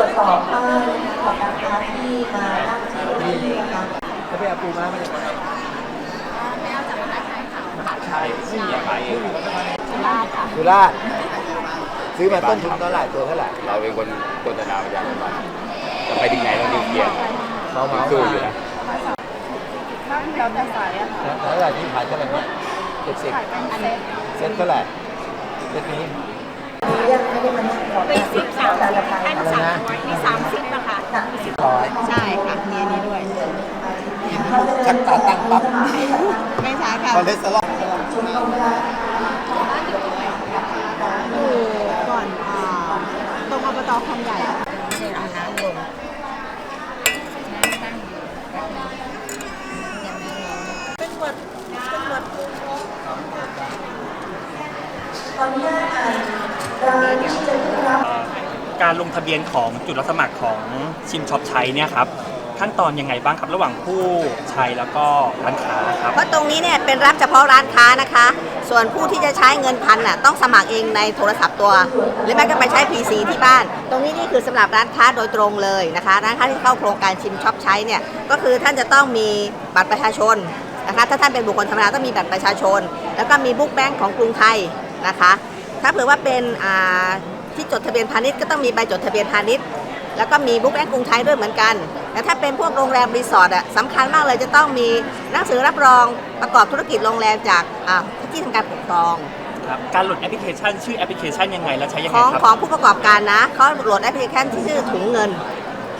รวจสอบป้ายของร้านค้าที่มาตั้งที่นี่นะคะแล้วไปเอาปูม้ามไม่เอาจากไหนมหาชัยไม่มีอะไรสุราษฎร์ซื้อมาต้นทุนเท่าไหร่ตัวเท่าไหร่เราเป็นคนโฆษณาประชาสัมพันจะไปถึงไหนเรานิวเคลียร์เมาเมาสู้อยู่นะเราจะใส่อะค่ะแล้วเท่าไหร่ที่ขายเท่าไหร่เนี่ยเจ็ดสิบเซ็ตเท่าไหร่เซ็ตนี้ ยกไม่ได้มานั่งขอเป็นสิบสามการสิระบบายอันสามร้อยมีสามสิบนะคะหนักร้อยใช่ค่ะมีอันนี้ด้วยชักตาตั้งปั๊บไม่ใช่ค่ะคอเลสเตอรอลอยู่ก่อนอ่าตรงอบตคลองใหญ่อะค่ะ ตอนนี้อ่านร้านที่จะได้รับ การลงทะเบียนของจุดรับสมัครของชิมช็อปใช้เนี่ยครับขั้นตอนยังไงบ้างครับ ระหว่างผู้ใช้แล้วก็ร้านค้าครับ เพราะตรงนี้เนี่ยเป็นรับเฉพาะร้านค้านะคะ ส่วนผู้ที่จะใช้เงินพันน่ะต้องสมัครเองในโทรศัพท์ตัว หรือไม่ก็ไปใช้ PC ที่บ้าน ตรงนี้นี่คือสำหรับร้านค้าโดยตรงเลยนะคะ ร้านค้าที่เข้าโครงการชิมช็อปใช้เนี่ยก็คือท่านจะต้องมีบัตรประชาชนนะคะถ้าท่านเป็นบุคคลธรรมดาต้องมีบัตรประชาชน แล้วก็มีบุ๊กแบงค์ของกรุงไทยนะคะ ถ้าเผื่อว่าเป็นอ่า ที่จดทะเบียนพาณิชย์ก็ต้องมีใบจดทะเบียนพาณิชย์ แล้วก็มีบุ๊กแบงก์กรุงไทยด้วยเหมือนกันแต่ถ้าเป็นพวกโรงแรมรีสอร์ทอะสำคัญมากเลยจะต้องมีหนังสือรับรองประกอบธุรกิจโรงแรมจากอ่าที่ทำการปกครองครับการโหลดแอปพลิเคชัน ชื่อแอปพลิเคชันยังไงและใช้ยังขไงองครับของผู้ประกอบการนะเขาโหลดแอปพลิเคชันที่ชื่อถุงเงิน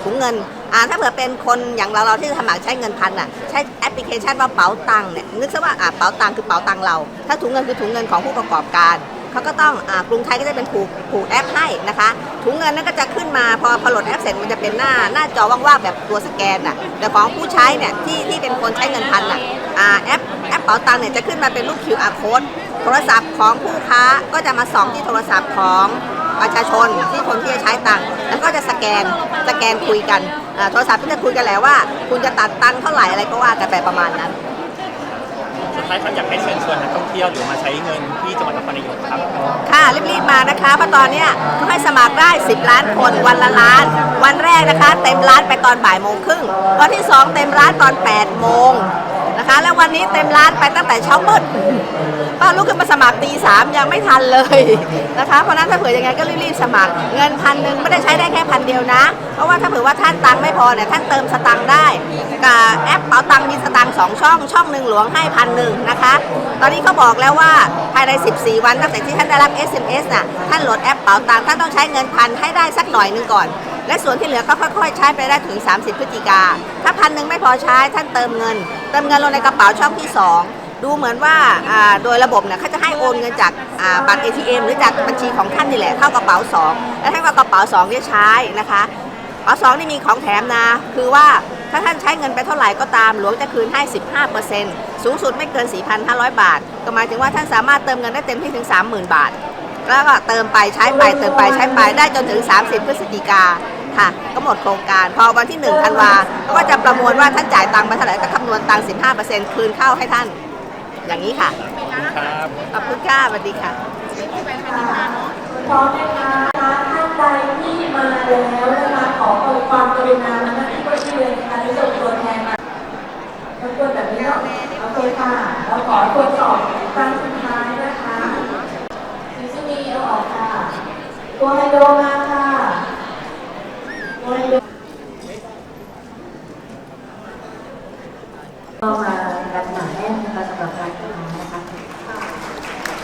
ถุงเงินอ่าถ้าเผื่อเป็นคนอย่างเราเราที่สมัครใช้เงินพันอะใช้แอปพลิเคชันว่าเป๋าตังค์เนี่ยนึกซะว่าอ่าเป๋าตังค์คือเป๋าตังค์เรา ถ้าถุงเงินคือถุงเงินของผู้ประกอบการ เขาก็ต้องอากรุงไทยก็จะเป็นผูกผูกแอปให้นะคะ ถุงเงินนั้นก็จะขึ้นมาพอพอโหลดแอปเสร็จมันจะเป็นหน้าหน้าจอว่างๆแบบตัวสแกนอะแต่ของผู้ใช้เนี่ยที่ที่เป็นคนใช้เงินพันอะอ่าแอปแอปเป๋าตังค์เนี่ยจะขึ้นมาเป็นรูป QR code โทรศัพท์ของผู้ค้าก็จะมาส่องที่โทรศัพท์ของประชาชนที่คนที่จะใช้ตังค์แล้วก็จะสแกนสแกนคุยกันอาโทรศัพท์ก็จะคุยกันแหละว่า คุณจะตัดตังค์เท่าไหร่อะไรก็ว่ากันไปประมาณนั้น ท้ายครับอยากให้เชิญชวนนักท่องเที่ยวหรือมาใช้เงินที่จังหวัดนครนายกครับ ค่ะรีบๆมานะคะเพราะตอนเนี้ยเขาให้สมัครได้ 10 ล้านคนวันละล้าน วันแรกนะคะ เต็มร้านไปตอนบ่ายโมงครึ่งวันที่ 2 เต็มร้านตอน8โมงนะคะ แล้ววันนี้เต็มร้านไปตั้งแต่เช้ามืด ป้าลุกขึ้นมาสมัครตีสามยังไม่ทันเลยนะคะ เพราะนั้นถ้าเผื่อยังไงก็รีบๆสมัคร เงินพันหนึ่งไม่ได้ใช้ได้แค่พันเดียวนะ เพราะว่าถ้าเผื่อว่าท่านตังไม่พอเนี่ยท่านเติมสตังได้กับแอปเป๋าตังมีสตังสองช่องช่องหนึ่งหลวงให้พันหนึ่งนะคะ ตอนนี้เขาบอกแล้วว่าภายใน 14 วันตั้งแต่ที่ท่านได้รับ SMS น่ะท่านโหลดแอปเป๋าตังท่านต้องใช้เงินพันให้ได้สักหน่อยหนึ่งก่อนและส่วนที่เหลือก็ค่อยๆ ใช้ไปได้ถึง 30 พฤศจิกา ถ้าพันหนึ่งไม่พอใช้ท่านเติมเงิน เติมเงินลงในกระเป๋าช่องที่ 2 ดูเหมือนว่าโดยระบบเนี่ยเขาจะให้โอนเงินจากบัตร ATM หรือจากบัญชีของท่านนี่แหละเข้ากระเป๋า 2 แล้วท่านก็เอากระเป๋า2เนี่ยใช้นะคะกระเป๋าสองนี่มีของแถมนะ คือว่าถ้าท่านใช้เงินไปเท่าไหร่ก็ตามหลวงจะคืนให้ 15%สูงสุดไม่เกิน 4,500 บาท ก็หมายถึงว่าท่านสามารถเติมเงินได้เต็มที่ถึง 30,000 บาท แล้วก็เติมไปใช้ไปเติมไปใช้ไปได้จนถึง 30 พฤศจิกาค่ะก็หมดโครงการพอวันที่1ธันวาก็จะประมวลว่าท่านจ่ายตังค์ไปเท่าไหร่ก็คำนวณตังค์15%คืนเข้าให้ท่าน อย่างนี้ค่ะ ครับขอบคุณค่ะสวัสดีค่ะพร้อมนะคะท่านใดที่มาแล้วนะคะขอความกรุณามาณที่บริเวณนะคะที่ส่งตัวแทนมาทุกคนแบบนี้เนาะโอเคค่ะเราขอตรวจสอบครั้งสุดท้ายนะคะซิซูนีเอาออกค่ะ ตัวไฮโดรมาค่ะตัวไฮโดรก็มารับหนาแน่ นนะคะสำหรับการทำงานนะคะ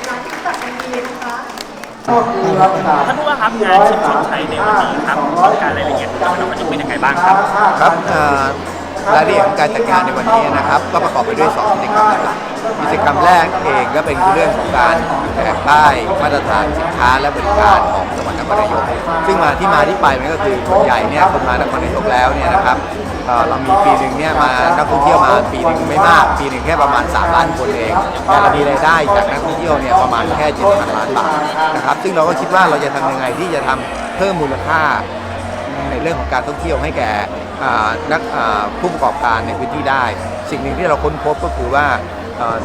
หลังที่ตัดเป็นดีนะคะท่านผู้ว่าครับงานชิมช็อปใช้ในวันนี้ครับโครงการรายละเอียดของจังหวัดนครนายกเป็นยังไงบ้างครับครับเอ่อ รายละเอียดของการจัดงานในวันนี้นะครับ ก็ประกอบไปด้วย 2 กิจกรรมหลักๆกิจกรรมแรกเองก็เป็นเรื่องของการแจกป้ายมาตรฐานสินค้าและบริการของจังหวัดนครนายกซึ่งมาที่มาที่ไปมันก็คือส่วนใหญ่เนี่ยคนมานครนายกแล้วเนี่ยนะครับเอ่อเรามีปีหนึ่งเนี่ยมานักท่องเที่ยวมาปีหนึ่งไม่มาก ปีหนึ่งแค่ประมาณ 3 ล้านคนเองแต่เรามีรายได้จากนักท่องเที่ยวเนี่ยประมาณแค่7,000ล้านบาทนะครับซึ่งเราก็คิดว่าเราจะทำยังไงที่จะทำเพิ่มมูลค่า ในเรื่องของการท่องเที่ยวให้แก่ นักผู้ประกอบการในพื้นที่ได้ สิ่งหนึ่งที่เราค้นพบก็คือว่า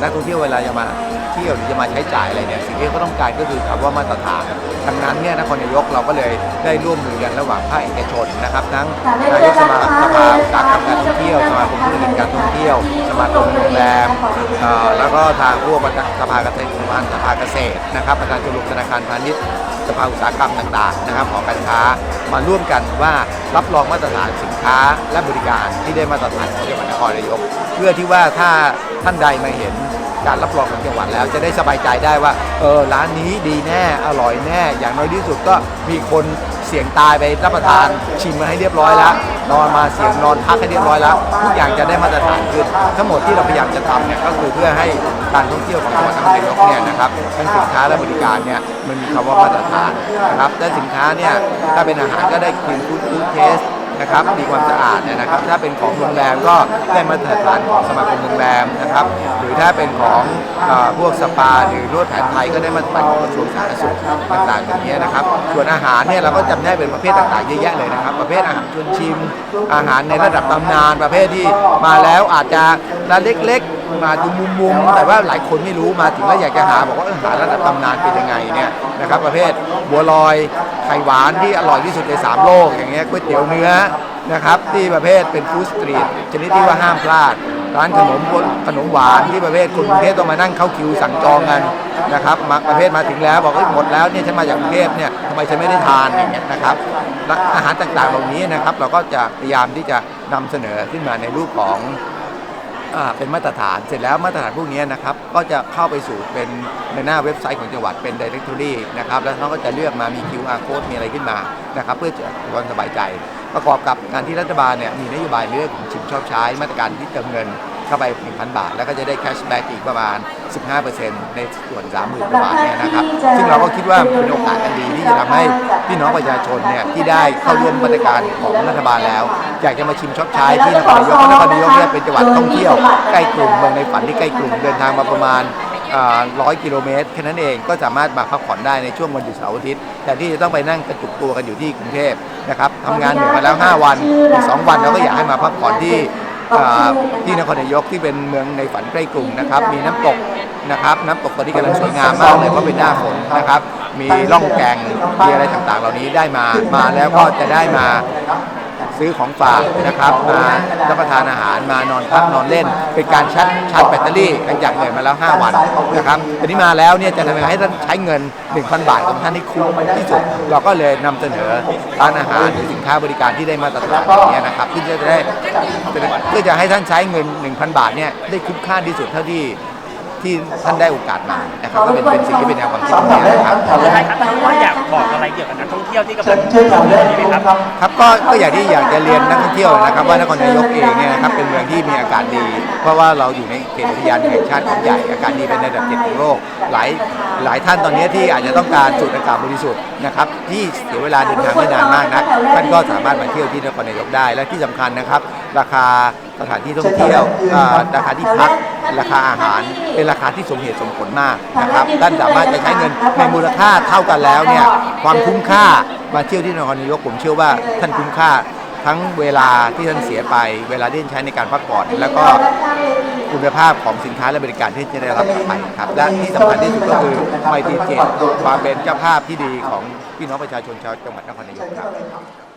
นักท่องเที่ยวเวลาจะมาเที่ยวหรือจะมาใช้จ่ายอะไรเนี่ยสิ่งที่เขาต้องการก็คือคำว่ามาตรฐานดังนั้นเนี่ยนครนายกเราก็เลย ได้ร่วมมือกันระหว่างภาคเอกชนนะครับ ทั้งนายกสมาสภาอุตสาหกรรมการท่องเที่ยวสมาคมธุรกิจการท่องเที่ยว สมาคมโรงแรมเอ่อแล้วก็ทางพวกสภาเกษตรสภาสภาเกษตรนะครับประธานชมรมธนาคารพาณิชย์สภาอุตสาหกรรมต่างๆนะครับของการค้ามาร่วมกันว่ารับรองมาตรฐานสินค้าและบริการที่ได้มาตรฐานของจังหวัดนครนายกเพื่อที่ว่าถ้าท่านใดมาเห็น การรับรองของจังหวัดแล้ว จะได้สบายใจได้ว่าเออร้านนี้ดีแน่อร่อยแน่ อย่างน้อยที่สุดก็มีคนเสี่ยงตายไปรับประทานชิมมาให้เรียบร้อยแล้วนอนมาเสี่ยงนอนพักให้เรียบร้อยแล้วทุกอย่างจะได้มาตรฐานขึ้นทั้งหมดที่เราพยายามจะทำเนี่ยก็คือเพื่อให้การท่องเที่ยวของจังหวัดนครนายกเนี่ยนะครับทั้งสินค้าและบริการเนี่ยมันมีคำว่ามาตรฐานนะครับและสินค้าเนี่ยถ้าเป็นอาหารก็ได้กินฟู้ดฟู้ดเทส นะครับมีความสะอาดเนี่ยนะครับ ถ้าเป็นของโรงแรมก็ได้มาตรฐานของสมาคมโรงแรมนะครับ หรือถ้าเป็นของอพวกสปาหรือนวดแผนไทยก็ได้มาตรฐานของกระทรวงสาธารณสุขต่างๆอย่างนี้ยนะครับ ส่วนอาหารเนี่ยเราก็จำได้เป็นประเภทต่างๆเยอะแยะเลยนะครับ ประเภทอาหารชวนชิม อาหารในระดับตำนานประเภทที่มาแล้วอาจจะร้าเล็กๆ มาดูมุมๆแต่ว่าหลายคนไม่รู้มาถึงแล้วอยากจะหาบอกว่าเออหาระดับตำนานเป็นยังไงเนี่ยนะครับประเภทบัวลอยไข่หวานที่อร่อยที่สุดในสามโลกอย่างเงี้ยก๋วยเตี๋ยวเนื้อนะครับที่ประเภทเป็นฟู้ดสตรีทชนิดที่ว่าห้ามพลาดร้านขนมบนขนมหวานที่ประเภทคนกรุงเทพต้องมานั่งเข้าคิวสั่งจองกันนะครับมาประเภทมาถึงแล้วบอกว่าหมดแล้วเนี่ยฉันมาจากกรุงเทพเนี่ยทำไมฉันไม่ได้ทานอย่างเงี้ยนะครับและอาหารต่างๆเหล่านี้นะครับเราก็จะพยายามที่จะนำเสนอขึ้นมาในรูปของอ่า เป็นมาตรฐาน เสร็จแล้วมาตรฐานพวกนี้นะครับ ก็จะเข้าไปสู่เป็นในหน้าเว็บไซต์ของจังหวัดเป็น directory นะครับ แล้วเขาก็จะเลือกมามี QR code มีอะไรขึ้นมานะครับ เพื่อจะความสบายใจ ประกอบกับการที่รัฐบาลเนี่ยมีนโยบายเรื่องของชิมชอบใช้มาตรการที่เติมเงิน เข้าไป 1,000 บาท แล้วก็จะได้แคชแบ็กอีกประมาณ 15%ในส่วน 30,000กว่าบาทเนี่ยนะครับ ซึ่งเราก็คิดว่าเป็นโอกาสอันดีที่จะทำให้พี่น้องประชาชนเนี่ยที่ได้เข้าร่วมมาตรการของรัฐบาลแล้ว อยากจะมาชิมช็อบใช้ที่นครนายกเพราะนครนายกเนี่ยเป็นจังหวัดท่องเที่ยวใกล้กรุงเมืองในฝันที่ใกล้กรุงเดินทางมาประมาณร้อยกิโลเมตรแค่นั้นเองก็สามารถมาพักผ่อนได้ในช่วงวันหยุดเสาร์อาทิตย์แต่ที่จะต้องไปนั่งกระจุกตัวกันอยู่ที่กรุงเทพนะครับทำงานเหนื่อยมาแล้ว 5 วันอีก2วันเราก็อยากให้มาพักผ่อนที่ อ่าที่นครนายกที่เป็นเมืองในฝันใกล้กรุงนะครับ มีน้ำตกนะครับ น้ำตกตอนนี้กำลังสวยงามมากเลยเพราะเป็นหน้าฝนนะครับ มีล่องแกงมีอะไรต่างๆ เหล่านี้ได้มามาแล้วก็จะได้มา ซื้อของฝากนะครับมารับประทานอาหารมานอนพักนอนเล่น เป็นการชาร์จชาร์จแบตเตอรี่หลังจากเหนื่อยมาแล้ว 5 วันนะครับทีนี้มาแล้วเนี่ยจะทำยังไงให้ท่านใช้เงิน 1,000 บาทของท่านให้คุ้มที่สุด เราก็เลยนำเสนอร้านอาหารหรือสินค้าบริการที่ได้มาตรฐานอย่างเงี้ยนะครับเพื่อจะได้เพื่อจะให้ท่านใช้เงิน 1,000 บาทเนี่ยได้คุ้มค่าที่สุดเท่าที่ ที่ท่านได้โอกาสมานะครับก็เป็นเป็นสิ่งที่เป็นแนวความคิดของเรานะครับใช่ครับท่านว่าอยากบอกอะไรเกี่ยวกับนักท่องเที่ยวที่กำลังนี้ไหมครับ ครับก็ก็อย่างที่อยากจะเรียนนักท่องเที่ยวนะครับ ว่านครนายกเองเนี่ยนะครับเป็นเมืองที่มีอากาศดี เพราะว่าเราอยู่ในเขตอุทยานแห่งชาติเขาใหญ่อากาศดีเป็นระดับเจ็ดของโลกหลายหลายท่านตอนนี้ที่อาจจะต้องการสูดอากาศบริสุทธิ์นะครับที่เสียเวลาเดินทางไม่นานมากนะท่านก็สามารถมาเที่ยวที่นครนายกได้และที่สำคัญนะครับ ราคาสถานที่ท่องเที่ยวอ่าราคาที่พักราคาอาหารเป็นรา คาที่สมเหตุสมผลมากนะครับท่านสามารถจะใช้เงินในมูลค่าเท่ากันแล้วเนี่ยความคุ้มค่ามาเที่ยวที่นครนายกผมเชื่อว่าท่านคุ้มค่าทั้งเวลาที่ท่านเสียไป เวลาที่ท่านใช้ในการพักผ่อนแล้วก็คุณภาพของสินค้าและบริการที่จะได้รับกลับไปครับ และที่สำคัญที่สุดก็คือไมตรีเจตความเป็นเจ้าภาพที่ดีของพี่น้องประชาชนชาวจังหวัดนครนายกครับ